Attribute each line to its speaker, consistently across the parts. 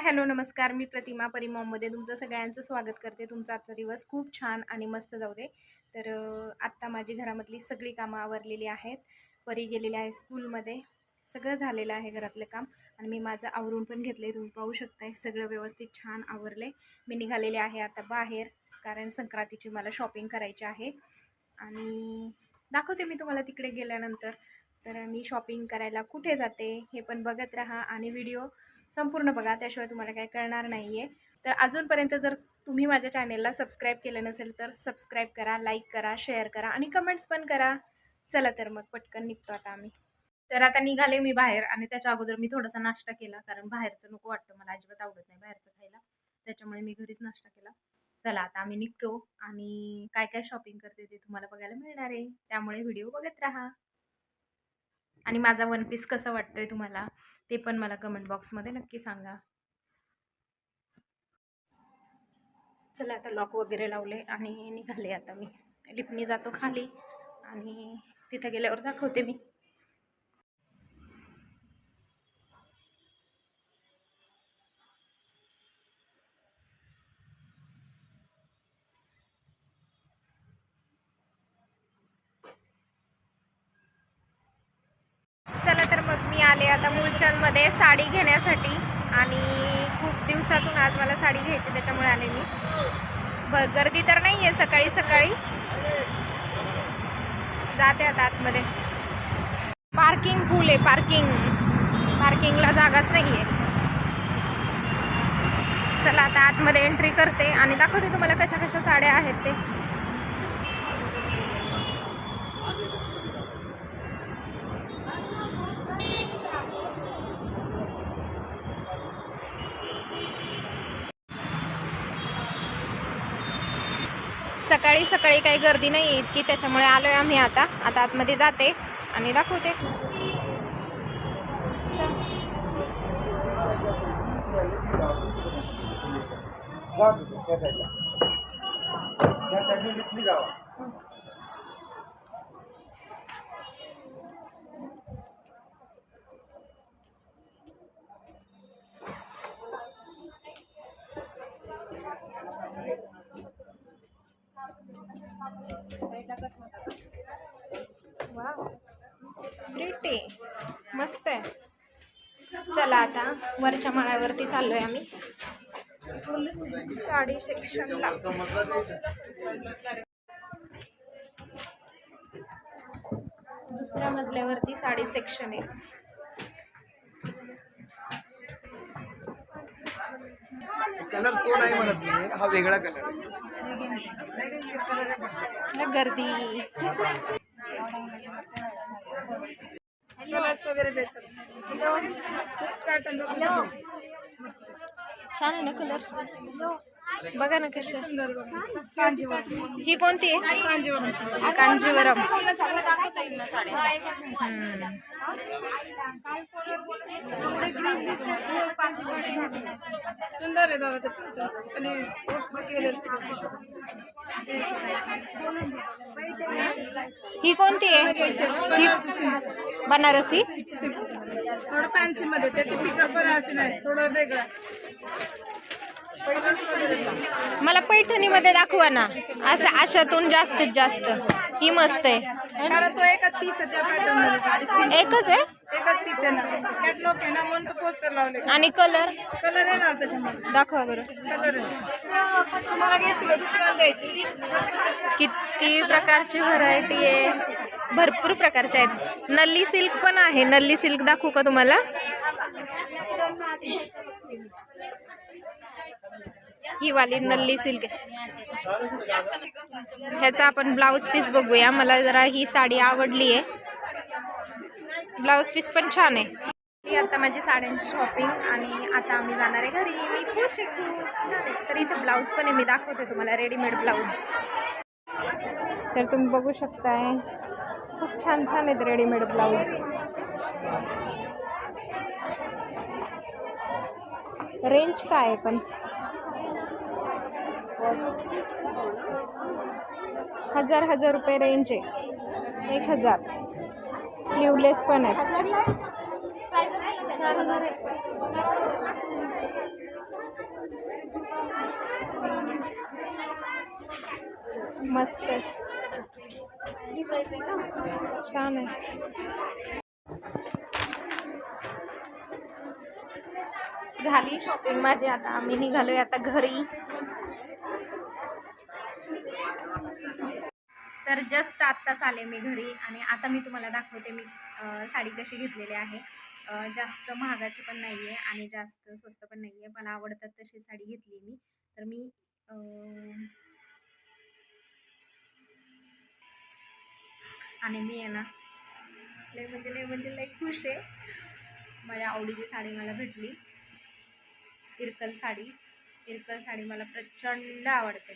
Speaker 1: Hi hello नमस्कार. मी प्रतिमा परिमॉममध्ये तुमचं सगळ्यांचं स्वागत करते. तुमचा आजचा दिवस खूप छान आणि मस्त जाऊ दे. तर आत्ता माझी घरामधली सगळी कामं आवरलेली आहेत. परी गेलेली आहे स्कूलमध्ये. सगळं झालेलं आहे घरातलं काम. आणि मी माझं आवरून पण घेतलं आहे तुम्ही पाहू शकताय. सगळं व्यवस्थित छान आवरले मी निघालेले आहे आता बाहेर कारण संक्रांतीची मला शॉपिंग करायची आहे. आणि दाखवते मी तुम्हाला तिकडे गेल्यानंतर. तर मी शॉपिंग करायला कुठे जाते हे पण बघत राहा. आणि व्हिडिओ संपूर्ण बघा त्याशिवाय तुम्हाला काही कळणार नाही आहे तर अजूनपर्यंत जर तुम्ही माझ्या चॅनेलला सबस्क्राईब केलं नसेल तर सबस्क्राईब करा लाईक करा शेअर करा आणि कमेंट्स पण करा. चला तर मग पटकन निघतो आता आम्ही. तर आता निघाले मी बाहेर आणि त्याच्या अगोदर मी थोडासा नाश्ता केला कारण बाहेरचं नको वाटतं मला अजिबात आवडत नाही बाहेरचं खायला. त्याच्यामुळे मी घरीच नाश्ता केला. चला आता आम्ही निघतो आणि काय काय शॉपिंग करते ते तुम्हाला बघायला मिळणार आहे. त्यामुळे व्हिडिओ बघत राहा. आणि माझा वन पीस कसा वाटतोय तुम्हाला? ते पण मला कमेंट बॉक्समध्ये नक्की सांगा. चला आता लॉक वगैरे लावले आणि निघाले आता मी. लिपनी जातो खाली आणि तिथं गेल्यावर दाखवते मी चला तर मग मी आले आता मुलचंदमध्ये साडी घेण्यासाठी आणि खूप दिवसातून आज मला साडी घ्यायची त्याच्यामुळे आले मी. ब गर्दी तर नाही आहे सकाळी सकाळी. जाते आता आतमध्ये. पार्किंग फुल आहे पार्किंग पार्किंगला जागाच नाही आहे चला आता आतमध्ये एंट्री करते आणि दाखवते तुम्हाला कशा कशा साड्या आहेत ते. सकाळी सकाळी काही गर्दी नाही इतकी त्याच्यामुळे आलो आहे आम्ही आता आता आतमध्ये जाते आणि दाखवते
Speaker 2: त्या
Speaker 1: चला आता. वरच्या माळ्यावरती चाललोय आम्ही. साडी सेक्शनला दुसऱ्या मजल्यावरती साडी सेक्शन आहे.
Speaker 2: कलर तो नाही म्हणत हा वेगळा कलर आहे.
Speaker 1: लय गर्दी छान आहे ना कलर बघा ना कशी. ही कोणती आहे? कांजीवरम. हम्म.
Speaker 3: सुंदर आहे दादा आणि
Speaker 1: ही कोणती आहे? बनारसी?
Speaker 3: थोडं फॅन्सी मध्ये ते टिपिकल पण असं नाही थोडं वेगळं.
Speaker 1: मला पैठणीमध्ये दाखवा ना. अशा अशातून जास्तीत जास्त. ही मस्त आहे.
Speaker 3: तो एकच पीस आहे?
Speaker 1: एकच आहे
Speaker 3: एकच पीस आहे ना कॅटलॉग आहे ना म्हणून पोस्टर लावले
Speaker 1: आणि कलर
Speaker 3: कलर आहे ना त्याच्यामध्ये
Speaker 1: दाखवा बरं.
Speaker 3: कलर तुम्हाला घ्यायची दुसऱ्याला द्यायची
Speaker 1: किती प्रकारची व्हरायटी आहे. भरपूर प्रकारचे आहेत. नल्ली सिल्क पण आहे. नल्ली सिल्क दाखवू का तुम्हाला? ही वाली नल्ली सिल्क ह्याचा आपण ब्लाऊज पीस बघूया. मला जरा ही साडी आवडली आहे. ब्लाऊज पीस पण छान आहे. ही आता माझी साड्यांची शॉपिंग आणि आता आम्ही जाणार आहे घरी. मी खुश आहे खूप छान आहे. तर इथे ब्लाऊज पण आहे. मी दाखवते तुम्हाला रेडीमेड ब्लाऊज. तर तुम्ही बघू शकताय खूप छान छान आहेत रेडीमेड ब्लाऊज. रेंज काय आहे पण? हजार हजार रुपये रेंज आहे. एक हजार. स्लीवलेस पण आहे. मस्त. छान आहे. झाली शॉपिंग माझी आता. आम्ही निघालोय आता घरी. तर जस्ट आत्ताच आले मी घरी आणि आता मी तुम्हाला दाखवते मी साडी कशी घेतलेली आहे. जास्त महागाची पण नाही आहे आणि जास्त स्वस्त पण नाही आहे मला आवडतात तशी साडी घेतली मी. तर मी आणि मी आहे ना लय म्हणजे लय म्हणजे लय खुश आहे. माझ्या आवडीची साडी मला भेटली. इरकल साडी. इरकल साडी मला प्रचंड आवडते.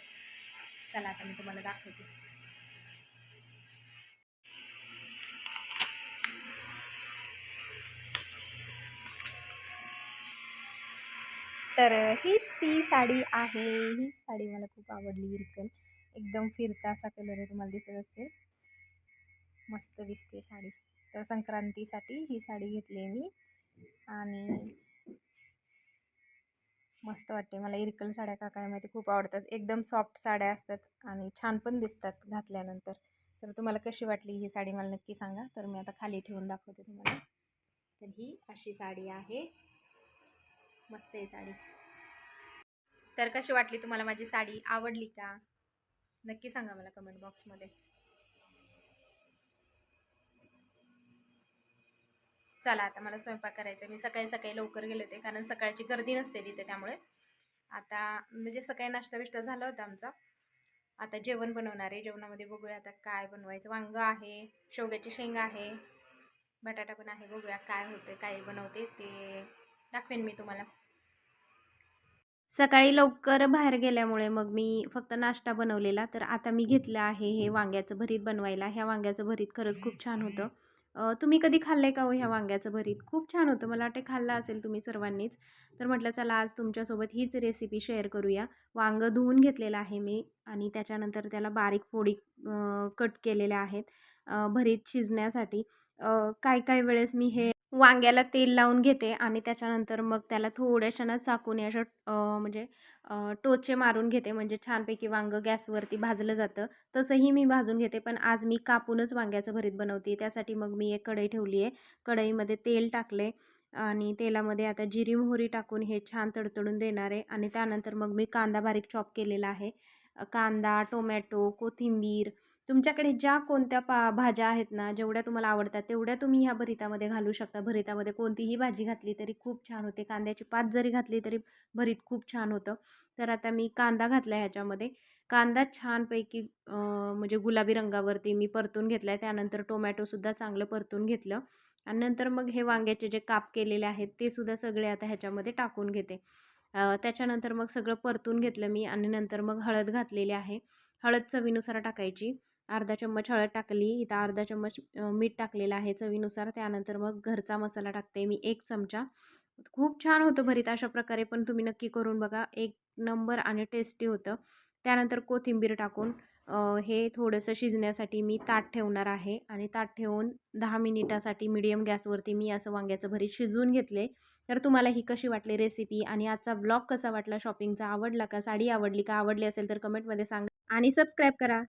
Speaker 1: चला आता मी तुम्हाला दाखवते. तर हीच ती साडी आहे. हीच साडी मला खूप आवडली इरकल एकदम फिरता असा कलर आहे तुम्हाला दिसत असेल. मस्त दिसते साडी. तर संक्रांतीसाठी ही साडी घेतली आहे मी. आणि मस्त वाटते. मला इरकल साड्या का काय माहिती खूप आवडतात. एकदम सॉफ्ट साड्या असतात आणि छान पण दिसतात घातल्यानंतर. तर तुम्हाला कशी वाटली ही साडी मला नक्की सांगा. तर मी आता खाली ठेवून दाखवते तुम्हाला. तर ही अशी साडी आहे. मस्त आहे साडी. तर कशी वाटली तुम्हाला माझी साडी? आवडली का? नक्की सांगा मला कमेंट बॉक्समध्ये चला आता मला स्वयंपाक करायचा आहे. मी सकाळी सकाळी लवकर गेले होते कारण सकाळची गर्दी नसते तिथे त्यामुळे. आता म्हणजे सकाळी नाश्ता बिष्टा झाला होता आमचा. आता जेवण बनवणार आहे. जेवणामध्ये बघूया आता काय बनवायचं. वांगं आहे शेवग्याची शेंगा आहे बटाटा पण आहे. बघूया काय होतं काय बनवते ते. दाखवेन मी तुम्हाला. सकाळी लवकर बाहेर गेल्यामुळे मग मी फक्त नाश्ता बनवलेला. तर आता मी घेतलं आहे हे वांग्याचं भरीत बनवायला. ह्या वांग्याचं भरीत खरंच खूप छान होतं. तुम्ही कधी खाल्लं आहे का हो ह्या वांग्याचं भरीत? खूप छान होतं. मला वाटते खाल्लं असेल तुम्ही सर्वांनीच. तर म्हटलं चला आज तुमच्यासोबत हीच रेसिपी शेअर करूया. वांगं धुवून घेतलेलं आहे मी आणि त्याच्यानंतर त्याला बारीक फोडी कट केलेल्या आहेत भरीत शिजण्यासाठी. काय काय वेळेस मी हे वांग्याला तेल लावून घेते आणि त्याच्यानंतर मग त्याला थोड्याशानं चाकून चाकूने अशा म्हणजे टोचे मारून घेते. म्हणजे छानपैकी वांगं गॅसवरती भाजलं जातं. तसंही मी भाजून घेते. पण आज मी कापूनच वांग्याचं भरीत बनवते. त्यासाठी मग मी एक कढई ठेवली आहे. कढईमध्ये तेल टाकले आणि तेलामध्ये आता जिरी मोहरी टाकून हे छान तडतडून देणार आहे. आणि त्यानंतर मग मी कांदा बारीक चॉप केलेला आहे. कांदा टोमॅटो कोथिंबीर तुमच्याकडे ज्या कोणत्या पा भाज्या आहेत ना जेवढ्या तुम्हाला आवडतात तेवढ्या तुम्ही ह्या भरितामध्ये घालू शकता. भरितामध्ये कोणतीही भाजी घातली तरी खूप छान होते. कांद्याची पात जरी घातली तरी भरीत खूप छान होतं. तर आता मी कांदा घातला ह्याच्यामध्ये. कांदा छानपैकी म्हणजे गुलाबी रंगावरती मी परतून घेतला आहे त्यानंतर टोमॅटोसुद्धा चांगलं परतून घेतलं. आणि नंतर मग हे वांग्याचे जे काप केलेले आहेत ते सुद्धा सगळे आता ह्याच्यामध्ये टाकून घेते. त्याच्यानंतर मग सगळं परतून घेतलं मी आणि नंतर मग हळद घातलेली आहे. हळद चवीनुसार टाकायची. अर्धा चम्मच हळद टाकली इथं अर्धा चम्मच मीठ टाकलेलं आहे चवीनुसार. त्यानंतर मग घरचा मसाला टाकते मी एक चमचा. खूप छान होतं भरीत अशा प्रकारे पण तुम्ही नक्की करून बघा. एक नंबर आणि टेस्टी होतं. त्यानंतर कोथिंबीर टाकून हे थोडंसं शिजण्यासाठी मी ताट ठेवणार आहे आणि ताट ठेवून दहा मिनिटासाठी मिडियम गॅसवरती मी असं वांग्याचं भरीत शिजवून घेतले. तर तुम्हाला ही कशी वाटली रेसिपी आणि आजचा ब्लॉग कसा वाटला? शॉपिंगचा आवडला का? साडी आवडली का? आवडली असेल तर कमेंटमध्ये सांगा आणि सबस्क्राईब करा.